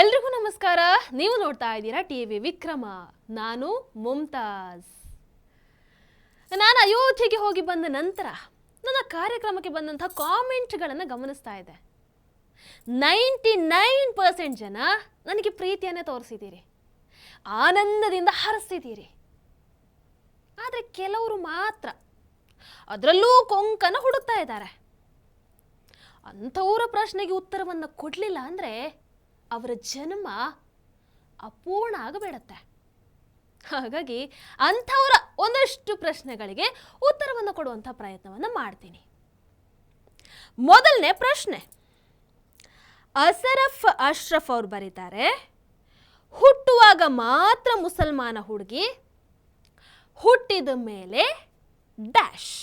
ಎಲ್ರಿಗೂ ನಮಸ್ಕಾರ. ನೀವು ನೋಡ್ತಾ ಇದ್ದೀರಾ ಟಿ ವಿ ವಿಕ್ರಮ. ನಾನು ಮುಮ್ತಾಜ್ ನಾನು ಅಯೋಧ್ಯೆಗೆ ಹೋಗಿ ಬಂದ ನಂತರ ನನ್ನ ಕಾರ್ಯಕ್ರಮಕ್ಕೆ ಬಂದಂಥ ಕಾಮೆಂಟ್ಗಳನ್ನು ಗಮನಿಸ್ತಾ ಇದೆ ನೈಂಟಿ ನೈನ್ ಪರ್ಸೆಂಟ್ ಜನ ನನಗೆ ಪ್ರೀತಿಯನ್ನು ತೋರಿಸಿದ್ದೀರಿ. ಆನಂದದಿಂದ ಹರಿಸಿದ್ದೀರಿ. ಆದರೆ ಕೆಲವರು ಮಾತ್ರ ಅದರಲ್ಲೂ ಕೊಂಕನ ಹುಡುಕ್ತಾ ಇದ್ದಾರೆ. ಅಂಥವರ ಪ್ರಶ್ನೆಗೆ ಉತ್ತರವನ್ನು ಕೊಡಲಿಲ್ಲ ಅಂದರೆ ಅವರ ಜನ್ಮ ಅಪೂರ್ಣ ಆಗಬೇಡತ್ತೆ. ಹಾಗಾಗಿ ಅಂಥವರ ಒಂದಷ್ಟು ಪ್ರಶ್ನೆಗಳಿಗೆ ಉತ್ತರವನ್ನು ಕೊಡುವಂಥ ಪ್ರಯತ್ನವನ್ನು ಮಾಡ್ತೀನಿ. ಮೊದಲನೇ ಪ್ರಶ್ನೆ, ಅಸರಫ್ ಅಶ್ರಫ್ ಅವ್ರು ಬರೀತಾರೆ, ಹುಟ್ಟುವಾಗ ಮಾತ್ರ ಮುಸಲ್ಮಾನ ಹುಡುಗಿ, ಹುಟ್ಟಿದ ಮೇಲೆ ಡ್ಯಾಶ್.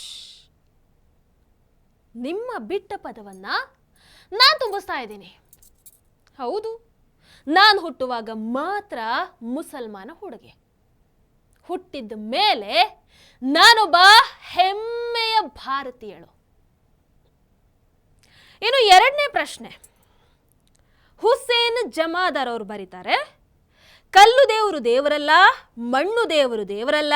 ನಿಮ್ಮ ಬಿಟ್ಟ ಪದವನ್ನು ನಾನು ತುಂಬಿಸ್ತಾ ಇದ್ದೀನಿ. ಹೌದು. ನಾನು ಹುಟ್ಟುವಾಗ ಮಾತ್ರ ಮುಸಲ್ಮಾನ ಹುಡುಗೆ. ಹುಟ್ಟಿದ ಮೇಲೆ ನಾನೊಬ್ಬ ಹೆಮ್ಮೆಯ ಭಾರತೀಯಳು. ಇನ್ನು ಎರಡನೇ ಪ್ರಶ್ನೆ. ಹುಸೇನ್ ಜಮಾದಾರ್ ಅವರು ಬರೀತಾರೆ. ಕಲ್ಲು ದೇವರು ದೇವರಲ್ಲ, ಮಣ್ಣು ದೇವರು ದೇವರಲ್ಲ,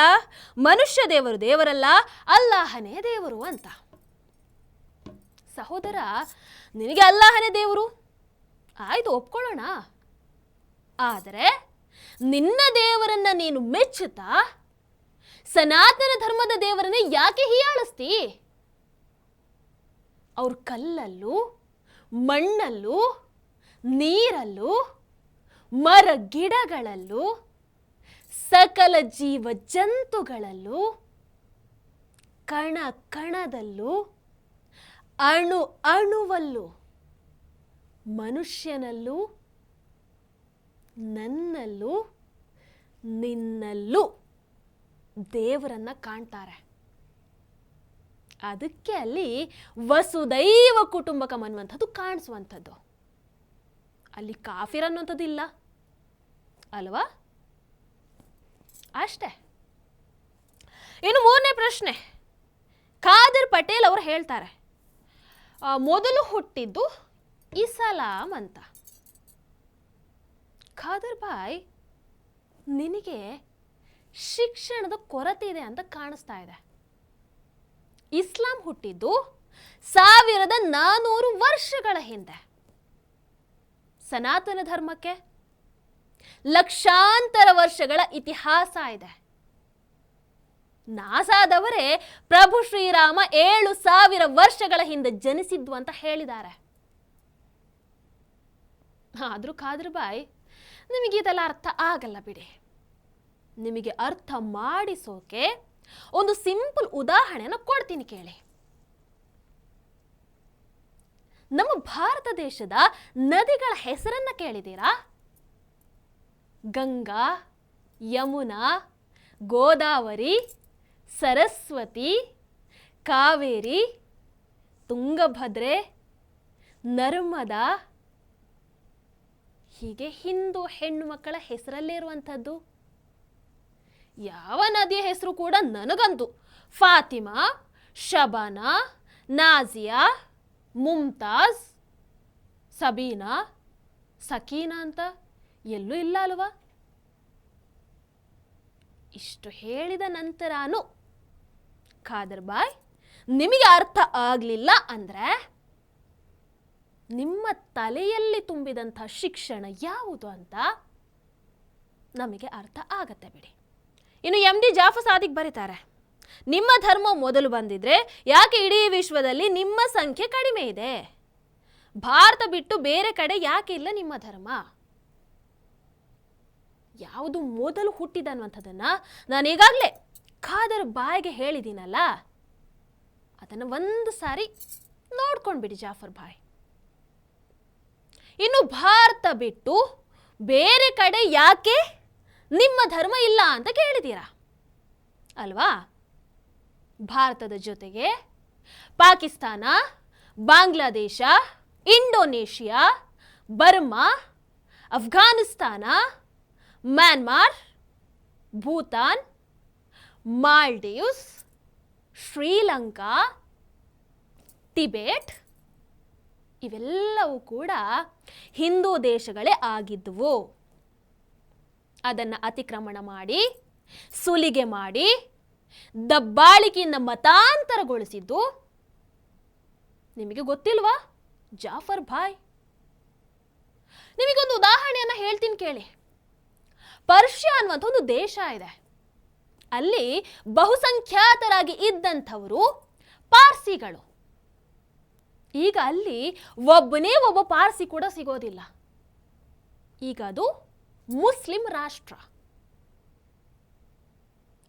ಮನುಷ್ಯ ದೇವರು ದೇವರಲ್ಲ, ಅಲ್ಲಾಹನೇ ದೇವರು ಅಂತ. ಸಹೋದರ, ನಿನಗೆ ಅಲ್ಲಾಹನೇ ದೇವರು? ಆಯ್ತು, ಒಪ್ಕೊಳ್ಳೋಣ. ಆದರೆ ನಿನ್ನ ದೇವರನ್ನ ನೀನು ಮೆಚ್ಚುತ್ತಾ? ಸನಾತನ ಧರ್ಮದ ದೇವರನ್ನ ಯಾಕೆ ಹೀಯಾಳಿಸ್ತಿ? ಅವ್ರ ಕಲ್ಲಲ್ಲೂ, ಮಣ್ಣಲ್ಲೂ, ನೀರಲ್ಲೂ, ಮರ ಗಿಡಗಳಲ್ಲೂ, ಸಕಲ ಜೀವ ಜಂತುಗಳಲ್ಲೂ, ಕಣ ಕಣದಲ್ಲೂ, ಅಣು ಅಣುವಲ್ಲೂ ಮನುಷ್ಯನಲ್ಲೂ, ನನ್ನಲ್ಲೂ, ನಿನ್ನಲ್ಲೂ ದೇವರನ್ನ ಕಾಣ್ತಾರೆ. ಅದಕ್ಕೆ ಅಲ್ಲಿ ವಸುದೈವ ಕುಟುಂಬಕಂ ಅನ್ನುವಂಥದ್ದು ಕಾಣಿಸುವಂಥದ್ದು. ಅಲ್ಲಿ ಕಾಫಿರ್ ಅನ್ನುವಂಥದ್ದು ಇಲ್ಲ. ಅಲ್ವಾ? ಅಷ್ಟೇ. ಇನ್ನು ಮೂರನೇ ಪ್ರಶ್ನೆ. ಖಾದರ್ ಪಟೇಲ್ ಅವರು ಹೇಳ್ತಾರೆ ಮೊದಲು ಹುಟ್ಟಿದ್ದು ಇಸಲಾಂ ಅಂತ. ಖಾದರ್ ಬಾಯ್ ನಿನಗೆ ಶಿಕ್ಷಣದ ಕೊರತೆ ಇದೆ ಅಂತ ಕಾಣಿಸ್ತಾ ಇದೆ. ಇಸ್ಲಾಂ ಹುಟ್ಟಿದ್ದು ಸಾವಿರದ ನಾನೂರು ವರ್ಷಗಳ ಹಿಂದೆ. ಸನಾತನ ಧರ್ಮಕ್ಕೆ ಲಕ್ಷಾಂತರ ವರ್ಷಗಳ ಇತಿಹಾಸ ಇದೆ. ನಾಸಾದವರೇ ಪ್ರಭು ಶ್ರೀರಾಮ ಏಳು ಸಾವಿರ ವರ್ಷಗಳ ಹಿಂದೆ ಜನಿಸಿದ್ದು ಅಂತ ಹೇಳಿದ್ದಾರೆ. ಆದರೂ ಖಾದ್ರ ಬಾಯ್, ನಿಮಗೆ ಇದೆಲ್ಲ ಅರ್ಥ ಆಗಲ್ಲ ಬಿಡಿ. ನಿಮಗೆ ಅರ್ಥ ಮಾಡಿಸೋಕೆ ಒಂದು ಸಿಂಪಲ್ ಉದಾಹರಣೆನ ಕೊಡ್ತೀನಿ ಕೇಳಿ. ನಮ್ಮ ಭಾರತ ದೇಶದ ನದಿಗಳ ಹೆಸರನ್ನ ಕೇಳಿದ್ದೀರಾ? ಗಂಗಾ, ಯಮುನಾ, ಗೋದಾವರಿ, ಸರಸ್ವತಿ, ಕಾವೇರಿ, ತುಂಗಭದ್ರೆ, ನರ್ಮದಾ ಹೀಗೆ ಹಿಂದೂ ಹೆಣ್ಣು ಮಕ್ಕಳ ಹೆಸರಲ್ಲೇ ಇರುವಂಥದ್ದು. ಯಾವ ನದಿಯ ಹೆಸರು ಕೂಡ ನನಗಂತು ಫಾತಿಮಾ, ಶಬಾನಾ, ನಾಜಿಯಾ ಮುಮ್ತಾಜ್ ಸಬೀನಾ, ಸಕೀನಾ ಅಂತ ಎಲ್ಲೂ ಇಲ್ಲ ಅಲ್ವಾ? ಇಷ್ಟು ಹೇಳಿದ ನಂತರನೂ ಖಾದರ್ ಬಾಯ್, ನಿಮಗೆ ಅರ್ಥ ಆಗಲಿಲ್ಲ ಅಂದರೆ ನಿಮ್ಮ ತಲೆಯಲ್ಲಿ ತುಂಬಿದಂಥ ಶಿಕ್ಷಣ ಯಾವುದು ಅಂತ ನಮಗೆ ಅರ್ಥ ಆಗತ್ತೆ ಬಿಡಿ. ಇನ್ನು ಎಂ ಡಿ ಜಾಫರ್ ಸಾದಿಕ್ ಬರೀತಾರೆ. ನಿಮ್ಮ ಧರ್ಮ ಮೊದಲು ಬಂದಿದ್ರೆ ಯಾಕೆ ಇಡೀ ವಿಶ್ವದಲ್ಲಿ ನಿಮ್ಮ ಸಂಖ್ಯೆ ಕಡಿಮೆ ಇದೆ? ಭಾರತ ಬಿಟ್ಟು ಬೇರೆ ಕಡೆ ಯಾಕೆ ಇಲ್ಲ ನಿಮ್ಮ ಧರ್ಮ? ಯಾವುದು ಮೊದಲು ಹುಟ್ಟಿದ ಅನ್ನುವಂಥದ್ದನ್ನ ನಾನು ಈಗಾಗಲೇ ಖಾದರ್ ಬಾಯಿಗೆ ಹೇಳಿದ್ದೀನಲ್ಲ, ಅದನ್ನು ಒಂದು ಸಾರಿ ನೋಡ್ಕೊಂಡ್ಬಿಡಿ ಜಾಫರ್ ಬಾಯ್. ಇನ್ನು ಭಾರತ ಬಿಟ್ಟು ಬೇರೆ ಕಡೆ ಯಾಕೆ ನಿಮ್ಮ ಧರ್ಮ ಇಲ್ಲ ಅಂತ ಕೇಳಿದ್ದೀರಾ ಅಲ್ವಾ? ಭಾರತದ ಜೊತೆಗೆ Pakistan, Bangladesh, Indonesia, Burma, Afghanistan, Myanmar, Bhutan, Maldives, Sri Lanka, Tibet ಇವೆಲ್ಲವೂ ಕೂಡ ಹಿಂದೂ ದೇಶಗಳೇ ಆಗಿದ್ದುವು ಅದನ್ನು ಅತಿಕ್ರಮಣ ಮಾಡಿ, ಸುಲಿಗೆ ಮಾಡಿ, ದಬ್ಬಾಳಿಕೆಯಿಂದ ಮತಾಂತರಗೊಳಿಸಿದ್ದು. ನಿಮಗೆ ಗೊತ್ತಿಲ್ವಾ? ಜಾಫರ್ ಭಾಯ್. ನಿಮಗೊಂದು ಉದಾಹರಣೆಯನ್ನು ಹೇಳ್ತೀನಿ ಕೇಳಿ. ಪರ್ಷಿಯಾ ಅನ್ನುವಂಥ ಒಂದು ದೇಶ ಇದೆ. ಅಲ್ಲಿ ಬಹುಸಂಖ್ಯಾತರಾಗಿ ಇದ್ದಂಥವರು ಪಾರ್ಸಿಗಳು. ಈಗ ಅಲ್ಲಿ ಒಬ್ಬನೇ ಒಬ್ಬ ಪಾರ್ಸಿ ಕೂಡ ಸಿಗೋದಿಲ್ಲ. ಈಗ ಅದು ಮುಸ್ಲಿಂ ರಾಷ್ಟ್ರ.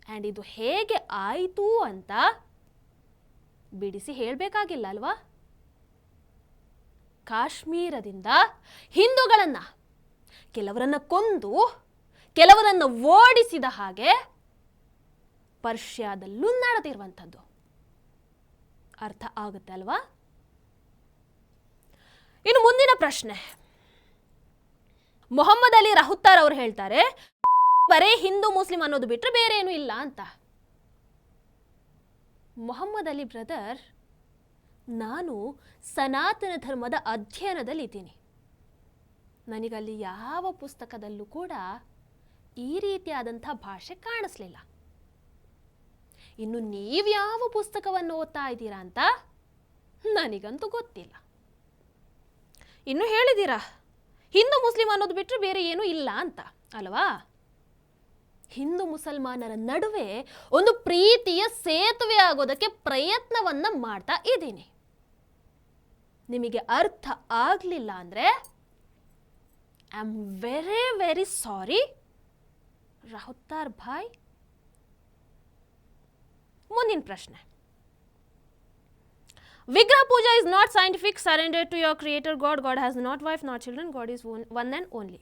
ಆ್ಯಂಡ್ ಇದು ಹೇಗೆ ಆಯಿತು ಅಂತ ಬಿಡಿಸಿ ಹೇಳಬೇಕಾಗಿಲ್ಲ ಅಲ್ವಾ? ಕಾಶ್ಮೀರದಿಂದ ಹಿಂದೂಗಳನ್ನು ಕೆಲವರನ್ನು ಕೊಂದು, ಕೆಲವರನ್ನು ಓಡಿಸಿದ ಹಾಗೆ ಪರ್ಷ್ಯಾದಲ್ಲೂ ನಡೆದಿರುವಂಥದ್ದು. ಅರ್ಥ ಆಗುತ್ತೆ ಅಲ್ವಾ? ಇನ್ನು ಮುಂದಿನ ಪ್ರಶ್ನೆ. ಮೊಹಮ್ಮದ್ ಅಲಿ ರಹುತ್ತಾರ್ ಅವರು ಹೇಳ್ತಾರೆ, ಬರೇ ಹಿಂದೂ ಮುಸ್ಲಿಂ ಅನ್ನೋದು ಬಿಟ್ಟರೆ ಬೇರೆ ಏನು ಇಲ್ಲ ಅಂತ. ಮೊಹಮ್ಮದ್ ಅಲಿ ಬ್ರದರ್, ನಾನು ಸನಾತನ ಧರ್ಮದ ಅಧ್ಯಯನದಲ್ಲಿ ಇದ್ದೀನಿ. ನನಗಲ್ಲಿ ಯಾವ ಪುಸ್ತಕದಲ್ಲೂ ಕೂಡ ಈ ರೀತಿಯಾದಂಥ ಭಾಷೆ ಕಾಣಿಸ್ಲಿಲ್ಲ. ಇನ್ನು ನೀವು ಯಾವ ಪುಸ್ತಕವನ್ನು ಓದ್ತಾ ಇದ್ದೀರಾ ಅಂತ ನನಗಂತೂ ಗೊತ್ತಿಲ್ಲ. ಇನ್ನು ಹೇಳಿದ್ದೀರಾ? ಹಿಂದೂ ಮುಸ್ಲಿಂ ಅನ್ನೋದು ಬಿಟ್ಟರೆ ಬೇರೆ ಏನೂ ಇಲ್ಲ ಅಂತ, ಅಲ್ವಾ? ಹಿಂದೂ ಮುಸಲ್ಮಾನರ ನಡುವೆ ಒಂದು ಪ್ರೀತಿಯ ಸೇತುವೆ ಆಗೋದಕ್ಕೆ ಪ್ರಯತ್ನವನ್ನ ಮಾಡ್ತಾ ಇದ್ದೀನಿ. ನಿಮಗೆ ಅರ್ಥ ಆಗಲಿಲ್ಲ ಅಂದರೆ I am very very sorry Rahuttar Bhai. ಮುಂದಿನ ಪ್ರಶ್ನೆ. Vigraha puja is not scientific surrender to your creator God God has not wife not children God is one one and only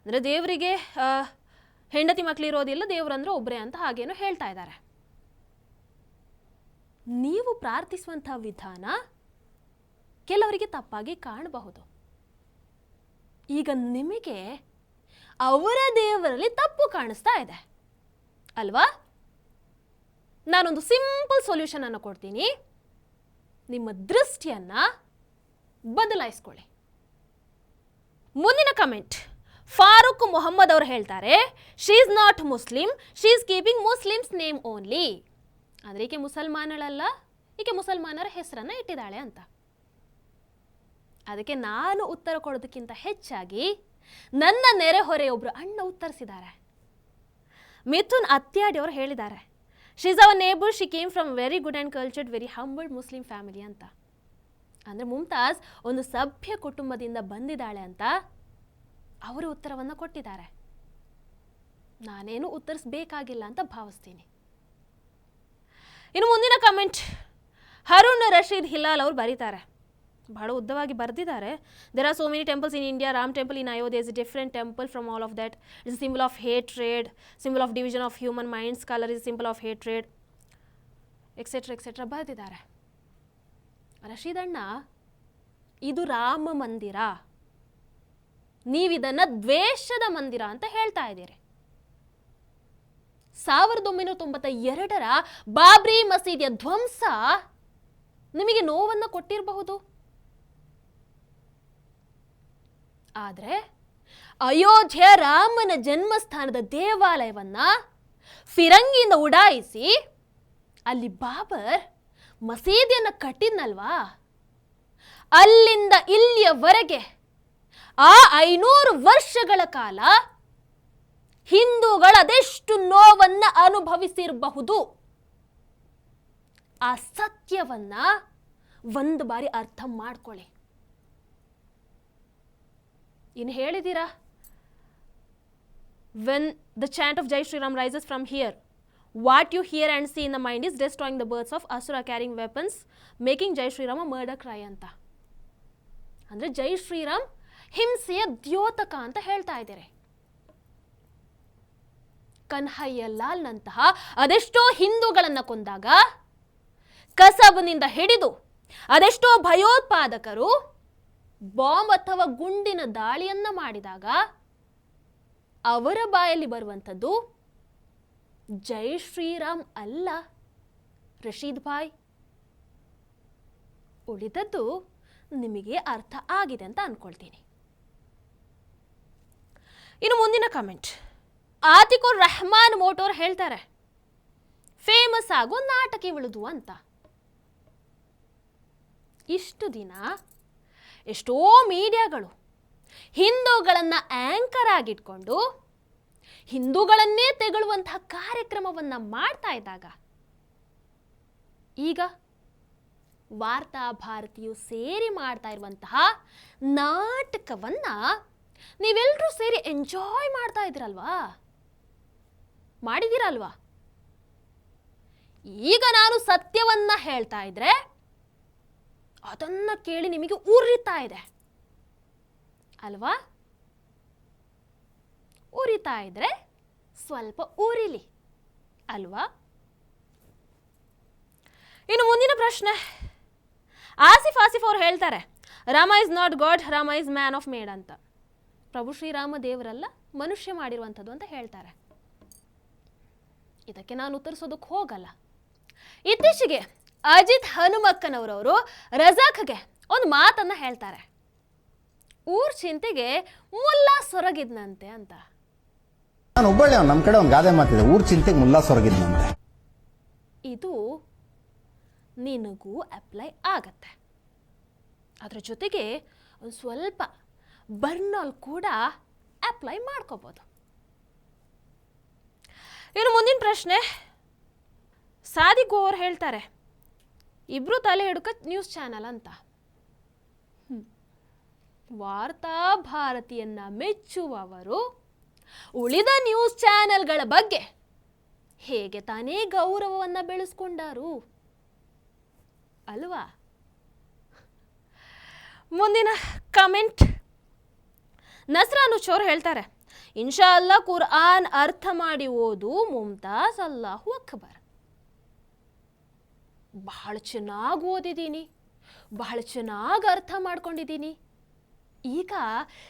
ಅಂದರೆ ದೇವರಿಗೆ ಹೆಂಡತಿ ಮಕ್ಕಳು ಇರೋದಿಲ್ಲ ದೇವರಂದ್ರೆ ಒಬ್ಬರೇ ಅಂತ ಹಾಗೇನೋ ಹೇಳ್ತಾ ಇದ್ದಾರೆ. ನೀವು ಪ್ರಾರ್ಥಿಸುವಂಥ ವಿಧಾನ ಕೆಲವರಿಗೆ ತಪ್ಪಾಗಿ ಕಾಣಬಹುದು. ಈಗ ನಿಮಗೆ ಅವರ ದೇವರಲ್ಲಿ ತಪ್ಪು ಕಾಣಿಸ್ತಾ ಇದೆ. ಅಲ್ವಾ? ನಾನೊಂದು ಸಿಂಪಲ್ ಸೊಲ್ಯೂಷನನ್ನು ಕೊಡ್ತೀನಿ. ನಿಮ್ಮ ದೃಷ್ಟಿಯನ್ನ ಬದಲಾಯಿಸ್ಕೊಳ್ಳಿ. ಮುಂದಿನ ಕಮೆಂಟ್ ಫಾರೂಕ್ ಮೊಹಮ್ಮದ್ ಅವರು ಹೇಳ್ತಾರೆ she is not Muslim she is keeping Muslims name only ಅಂದರೆ ಈಕೆ ಮುಸಲ್ಮಾನಳಲ್ಲ, ಈಕೆ ಮುಸಲ್ಮಾನರ ಹೆಸರನ್ನ ಇಟ್ಟಿದ್ದಾಳೆ ಅಂತ. ಅದಕ್ಕೆ ನಾನು ಉತ್ತರ ಕೊಡೋದಕ್ಕಿಂತ ಹೆಚ್ಚಾಗಿ ನನ್ನ ನೆರೆಹೊರೆಯೊಬ್ಬರು ಅಣ್ಣ ಉತ್ತರಿಸಿದ್ದಾರೆ. ಮಿಥುನ್ ಅತ್ಯಾಡಿ ಅವರು ಹೇಳಿದ್ದಾರೆ she's our neighbour she came from very good and cultured very humbled Muslim family ಅಂತ. ಅಂದರೆ ಮುಮ್ತಾಜ್ ಒಂದು ಸಭ್ಯ ಕುಟುಂಬದಿಂದ ಬಂದಿದ್ದಾಳೆ ಅಂತ ಅವರು ಉತ್ತರವನ್ನು ಕೊಟ್ಟಿದ್ದಾರೆ. ನಾನೇನು ಉತ್ತರಿಸಬೇಕಾಗಿಲ್ಲ ಅಂತ ಭಾವಿಸ್ತೀನಿ. ಇನ್ನು ಮುಂದಿನ ಕಮೆಂಟ್ ಹರುಣ್ ರಶೀದ್ ಹಿಲಾಲ್ ಅವರು ಬರೀತಾರೆ. ಬಹಳ ಉದ್ದವಾಗಿ ಬರೆದಿದ್ದಾರೆ. There are so many temples in India Ram temple in Ayodhya is different temple from all of that is symbol of hatred symbol of division of human minds colour is symbol of hatred etcetera etcetera ಬರೆದಿದ್ದಾರೆ. ರಶೀದಣ್ಣ ಇದು ರಾಮ ಮಂದಿರ. ನೀವಿದನ್ನು ದ್ವೇಷದ ಮಂದಿರ ಅಂತ ಹೇಳ್ತಾ ಇದ್ದೀರಿ. ಸಾವಿರದ ಒಂಬೈನೂರ ತೊಂಬತ್ತ ಎರಡರ ಬಾಬ್ರಿ ಮಸೀದಿಯ ಧ್ವಂಸ ನಿಮಗೆ ನೋವನ್ನು ಕೊಟ್ಟಿರಬಹುದು. ಆದರೆ ಅಯೋಧ್ಯೆ ರಾಮನ ಜನ್ಮಸ್ಥಾನದ ದೇವಾಲಯವನ್ನು ಫಿರಂಗಿಯಿಂದ ಉಡಾಯಿಸಿ ಅಲ್ಲಿ ಬಾಬರ್ ಮಸೀದಿಯನ್ನು ಕಟ್ಟಿದ್ನಲ್ವಾ? ಅಲ್ಲಿಂದ ಇಲ್ಲಿಯವರೆಗೆ ಆ ಐನೂರು ವರ್ಷಗಳ ಕಾಲ ಹಿಂದೂಗಳು ಅದೆಷ್ಟು ನೋವನ್ನ ಅನುಭವಿಸಿರಬಹುದು? ಆ ಸತ್ಯವನ್ನ ಒಂದು ಬಾರಿ ಅರ್ಥ ಮಾಡ್ಕೊಳ್ಳಿ ಇನ್ನು ಹೇಳಿದ್ದೀರಾ when the chant of Jai Shri Ram rises from here what you hear and see in the mind is destroying the birds of asura carrying weapons making Jai Shri Rama murder cry ಅಂತ. ಅಂದರೆ ಜೈ ಶ್ರೀರಾಮ್ ಹಿಂಸೆಯ ದ್ಯೋತಕ ಅಂತ ಹೇಳ್ತಾ ಇದ್ದಾರೆ. ಕನ್ಹಯ್ಯ ಲಾಲ್ನಂತಹ ಅದೆಷ್ಟೋ ಹಿಂದೂಗಳನ್ನು ಕೊಂದಾಗ ಕಸಬ್ನಿಂದ ಹಿಡಿದು ಅದೆಷ್ಟೋ ಭಯೋತ್ಪಾದಕರು bomb ಅಥವಾ ಗುಂಡಿನ ದಾಳಿಯನ್ನ ಮಾಡಿದಾಗ ಅವರ ಬಾಯಲ್ಲಿ ಬರುವಂಥದ್ದು ಜೈ ಶ್ರೀರಾಮ್ ಅಲ್ಲ, ರಶೀದ್ ಭಾಯ್. ಉಳಿದದ್ದು ನಿಮಗೆ ಅರ್ಥ ಆಗಿದೆ ಅಂತ ಅನ್ಕೊಳ್ತೀನಿ. ಇನ್ನು ಮುಂದಿನ ಕಮೆಂಟ್ ಆತಿಕುರ್ ರೆಹಮಾನ್ ಮೋಟೋರ್ ಹೇಳ್ತಾರೆ, ಫೇಮಸ್ ಆಗೋ ನಾಟಕ ಇಳಿದು ಅಂತ. ಇಷ್ಟು ದಿನ ಎಷ್ಟೋ ಮೀಡಿಯಾಗಳು ಹಿಂದೂಗಳನ್ನು ಆ್ಯಂಕರ್ ಆಗಿಟ್ಕೊಂಡು ಹಿಂದೂಗಳನ್ನೇ ತೆಗಳುವಂತಹ ಕಾರ್ಯಕ್ರಮವನ್ನು ಮಾಡ್ತಾ ಇದ್ದಾಗ ಈಗ ವಾರ್ತಾ ಭಾರತಿಯು ಸೇರಿ ಮಾಡ್ತಾ ಇರುವಂತಹ ನಾಟಕವನ್ನು ನೀವೆಲ್ಲರೂ ಸೇರಿ ಎಂಜಾಯ್ ಮಾಡ್ತಾ ಇದ್ರಲ್ವಾ ಮಾಡಿದಿರಲ್ವಾ ಈಗ ನಾನು ಸತ್ಯವನ್ನ ಹೇಳ್ತಾ ಇದ್ರೆ ಅದನ್ನ ಕೇಳಿ ನಿಮಗೆ ಉರಿತಾ ಇದೆ. ಅಲ್ವಾ? ಉರಿತಾ ಇದ್ರೆ ಸ್ವಲ್ಪ ಉರಿಲಿ. ಅಲ್ವಾ? ಇನ್ನು ಮುಂದಿನ ಪ್ರಶ್ನೆ. ಆಸಿಫ್ ಆಸಿಫ್ ಅವ್ರು ಹೇಳ್ತಾರೆ, Rama is not God, Rama is man of made ಅಂತ. ಪ್ರಭು ಶ್ರೀರಾಮ ದೇವರಲ್ಲ, ಮನುಷ್ಯ ಮಾಡಿರುವಂಥದ್ದು ಅಂತ ಹೇಳ್ತಾರೆ. ಇದಕ್ಕೆ ನಾನು ಉತ್ತರಿಸೋದಕ್ಕೆ ಹೋಗಲ್ಲ. ಇತ್ತೀಚೆಗೆ ಅಜಿತ್ ಹನುಮಕ್ಕನವರವರು ರಜಾಕ್ಗೆ ಒಂದು ಮಾತನ್ನ ಹೇಳ್ತಾರೆ. ಊರ್ ಚಿಂತೆಗೆ ಮುಲ್ಲ ಸೊರಗಿದ್ನಂತೆ ಅಂತ. ನಾನು ಒಬ್ಬಳೆ ನಮ್ಮ ಕಡೆ ಒಂದು ಗಾದೆ ಮಾತಿದೆ ಊರ್ ಚಿಂತೆಗೆ ಮುಲ್ಲಾ ಸೊರಗಿದ್ನಂತೆ. ಇದು ನಿನಗೂ ಅಪ್ಲೈ ಆಗತ್ತೆ. ಅದ್ರ ಜೊತೆಗೆ ಒಂದು ಸ್ವಲ್ಪ ಬರ್ನಲ್ ಕೂಡ ಅಪ್ಲೈ ಮಾಡ್ಕೋಬೋದು. ಇನ್ನು ಮುಂದಿನ ಪ್ರಶ್ನೆ ಸಾದಿ ಅವ್ರು ಹೇಳ್ತಾರೆ ಇಬ್ರು ತಲೆ ಹಿಡ್ಕ ನ್ಯೂಸ್ ಚಾನಲ್ ಅಂತ. ವಾರ್ತಾ ಭಾರತಿಯನ್ನ ಮೆಚ್ಚುವವರು ಉಳಿದ ನ್ಯೂಸ್ ಚಾನೆಲ್ಗಳ ಬಗ್ಗೆ ಹೇಗೆ ತಾನೇ ಗೌರವವನ್ನು ಬೆಳೆಸ್ಕೊಂಡಾರು? ಅಲ್ವಾ? ಮುಂದಿನ ಕಮೆಂಟ್ ನಸ್ರಾನು ಚೋರ್ ಹೇಳ್ತಾರೆ, ಇನ್ಶಾ ಅಲ್ಲ ಕುರ್ಆನ್ ಅರ್ಥ ಮಾಡಿ ಓದು, ಮುಮ್ತಾಜ್ ಅಲ್ಲಾಹು ಅಕ್ಬರ್. ಬಹಳ ಚೆನ್ನಾಗಿ ಓದಿದ್ದೀನಿ ಬಹಳ ಚೆನ್ನಾಗಿ ಅರ್ಥ ಮಾಡ್ಕೊಂಡಿದ್ದೀನಿ ಈಗ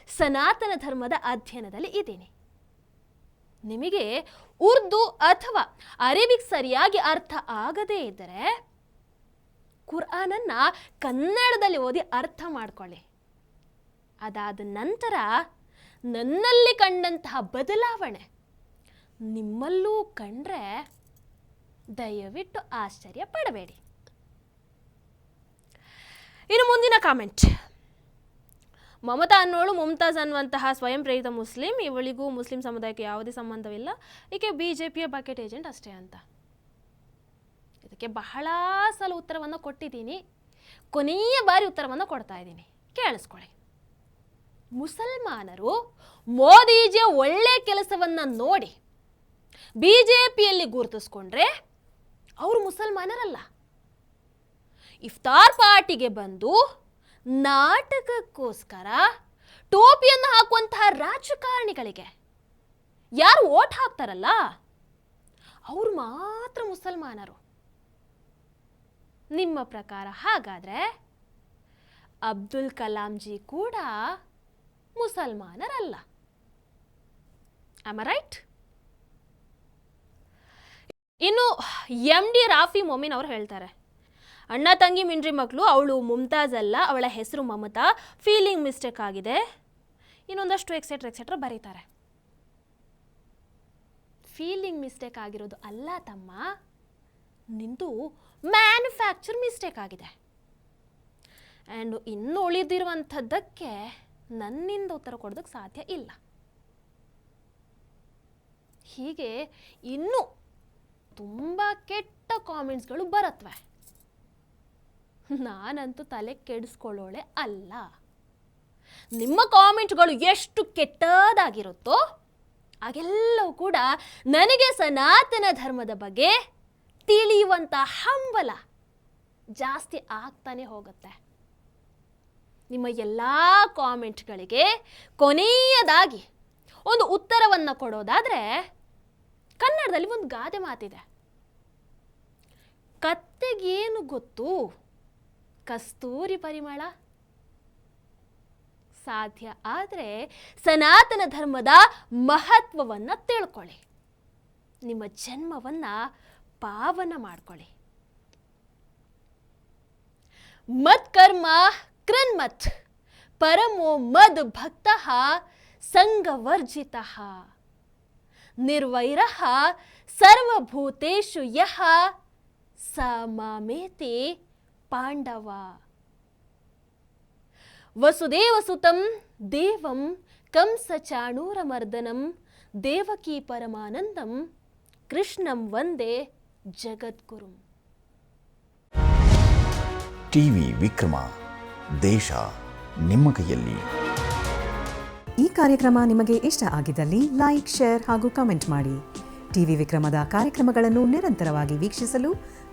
ಸನಾತನ ಧರ್ಮದ ಅಧ್ಯಯನದಲ್ಲಿ ಇದ್ದೀನಿ. ನಿಮಗೆ ಉರ್ದು ಅಥವಾ ಅರೇಬಿಕ್ ಸರಿಯಾಗಿ ಅರ್ಥ ಆಗದೇ ಇದ್ದರೆ ಕುರ್ಆನನ್ನು ಕನ್ನಡದಲ್ಲಿ ಓದಿ ಅರ್ಥ ಮಾಡಿಕೊಳ್ಳಿ. ಅದಾದ ನಂತರ ನನ್ನಲ್ಲಿ ಕಂಡಂತಹ ಬದಲಾವಣೆ ನಿಮ್ಮಲ್ಲೂ ಕಂಡ್ರೆ ದಯವಿಟ್ಟು ಆಶ್ಚರ್ಯ ಪಡಬೇಡಿ. ಇನ್ನು ಮುಂದಿನ ಕಾಮೆಂಟ್ ಮಮತಾ ಅನ್ನೋಳು ಮುಮ್ತಾಜ್ ಅನ್ನುವಂತಹ ಸ್ವಯಂ ಪ್ರೇರಿತ ಮುಸ್ಲಿಂ. ಇವಳಿಗೂ ಮುಸ್ಲಿಂ ಸಮುದಾಯಕ್ಕೆ ಯಾವುದೇ ಸಂಬಂಧವಿಲ್ಲ. ಈಕೆ ಬಿ ಜೆ ಪಿಯ ಬಕೆಟ್ ಏಜೆಂಟ್ ಅಷ್ಟೇ ಅಂತ. ಇದಕ್ಕೆ ಬಹಳ ಸಲ ಉತ್ತರವನ್ನು ಕೊಟ್ಟಿದ್ದೀನಿ. ಕೊನೆಯ ಬಾರಿ ಉತ್ತರವನ್ನು ಕೊಡ್ತಾ ಇದ್ದೀನಿ. ಕೇಳಿಸ್ಕೊಳ್ಳಿ. ಮುಸಲ್ಮಾನರು ಮೋದಿಜಿಯ ಒಳ್ಳೆ ಕೆಲಸವನ್ನು ನೋಡಿ ಬಿ ಜೆ ಪಿಯಲ್ಲಿ ಗುರುತಿಸ್ಕೊಂಡ್ರೆ ಅವರು ಮುಸಲ್ಮಾನರಲ್ಲ. ಇಫ್ತಾರ್ ಪಾರ್ಟಿಗೆ ಬಂದು ನಾಟಕಕ್ಕೋಸ್ಕರ ಟೋಪಿಯನ್ನು ಹಾಕುವಂತಹ ರಾಜಕಾರಣಿಗಳಿಗೆ ಯಾರು ಓಟ್ ಹಾಕ್ತಾರಲ್ಲ, ಅವರು ಮಾತ್ರ ಮುಸಲ್ಮಾನರು. ನಿಮ್ಮ ಪ್ರಕಾರ ಹಾಗಾದರೆ ಅಬ್ದುಲ್ ಕಲಾಂಜಿ ಕೂಡ ಮುಸಲ್ಮಾನರಲ್ಲ. ರೈಟ್ ಇನ್ನು ಎಂ ಡಿ ರಾಫಿ ಮೊಮಿನ್ ಅವರು ಹೇಳ್ತಾರೆ. ಅಣ್ಣ, ತಂಗಿ, ಮಿಂಡ್ರಿ ಮಕ್ಕಳು ಅವಳು ಮುಮ್ತಾಜ್ ಅಲ್ಲ, ಅವಳ ಹೆಸರು ಮಮತಾ ಫೀಲಿಂಗ್ ಮಿಸ್ಟೇಕ್ ಆಗಿದೆ. ಇನ್ನೊಂದಷ್ಟು ಎಕ್ಸೆಟ್ರಾ ಎಕ್ಸೆಟ್ರಾ ಬರೀತಾರೆ. ಫೀಲಿಂಗ್ ಮಿಸ್ಟೇಕ್ ಆಗಿರೋದು ಅಲ್ಲ ತಮ್ಮ, ನಿಂದು ಮ್ಯಾನುಫ್ಯಾಕ್ಚರ್ ಮಿಸ್ಟೇಕ್ ಆಗಿದೆ. ಆ್ಯಂಡ್ ಇನ್ನು ಉಳಿದಿರುವಂಥದ್ದಕ್ಕೆ ನನ್ನಿಂದ ಉತ್ತರ ಕೊಡೋದಕ್ಕೆ ಸಾಧ್ಯ ಇಲ್ಲ. ಹೀಗೆ ಇನ್ನೂ ತುಂಬ ಕೆಟ್ಟ ಕಾಮೆಂಟ್ಸ್ಗಳು ಬರತ್ವೆ. ನಾನಂತೂ ತಲೆ ಕೆಡಿಸ್ಕೊಳ್ಳೋಳೆ ಅಲ್ಲ. ನಿಮ್ಮ ಕಾಮೆಂಟ್ಗಳು ಎಷ್ಟು ಕೆಟ್ಟದಾಗಿರುತ್ತೋ, ಹಾಗೆಲ್ಲವೂ ಕೂಡ ನನಗೆ ಸನಾತನ ಧರ್ಮದ ಬಗ್ಗೆ ತಿಳಿಯುವಂಥ ಹಂಬಲ ಜಾಸ್ತಿ ಆಗ್ತಾನೆ ಹೋಗುತ್ತೆ. ನಿಮ್ಮ ಎಲ್ಲ ಕಾಮೆಂಟ್ಗಳಿಗೆ ಕೊನೆಯದಾಗಿ ಒಂದು ಉತ್ತರವನ್ನು ಕೊಡೋದಾದರೆ ಕನ್ನಡದಲ್ಲಿ ಒಂದು ಗಾದೆ ಮಾತಿದೆ. ಕತ್ತೆಗೇನು ಗೊತ್ತು? ಕಸ್ತೂರಿ ಪರಿಮಳ? ಸಾಧ್ಯ ಆದರೆ ಸನಾತನ ಧರ್ಮದ ಮಹತ್ವವನ್ನು ತಿಳ್ಕೊಳ್ಳಿ. ನಿಮ್ಮ ಜನ್ಮವನ್ನು ಪಾವನ ಮಾಡ್ಕೊಳ್ಳಿ. ಮತ್ಕರ್ಮ ಕೃನ್ಮತ್ ಪರಮೋ ಮದ್ ಭಕ್ತ ಸಂಗವರ್ಜಿತ ನಿರ್ವೈರ ಸರ್ವಭೂತೇಷು ಯಹ ಸ ಪಾಂಡವ. ಪಾಂಡವ ವಸುದೇವಸುತಂ ದೇವಂ ಕಂಸ ಕಂಸಚಾಣೂರಮರ್ದನಂ ದೇವಕೀ ಪರಮಾನಂದಂ ಕೃಷ್ಣಂ ವಂದೇ ಜಗದ್ಗುರುಂ. ಟಿವಿ ವಿಕ್ರಮ ದೇಶ ನಿಮ್ಮ ಕೈಯಲ್ಲಿ. ಈ ಕಾರ್ಯಕ್ರಮ ನಿಮಗೆ ಇಷ್ಟ ಆಗಿದ್ದಲ್ಲಿ ಲೈಕ್ ಶೇರ್ ಹಾಗೂ ಕಮೆಂಟ್ ಮಾಡಿ. ಟಿವಿ ವಿಕ್ರಮದ ಕಾರ್ಯಕ್ರಮಗಳನ್ನು ನಿರಂತರವಾಗಿ ವೀಕ್ಷಿಸಲು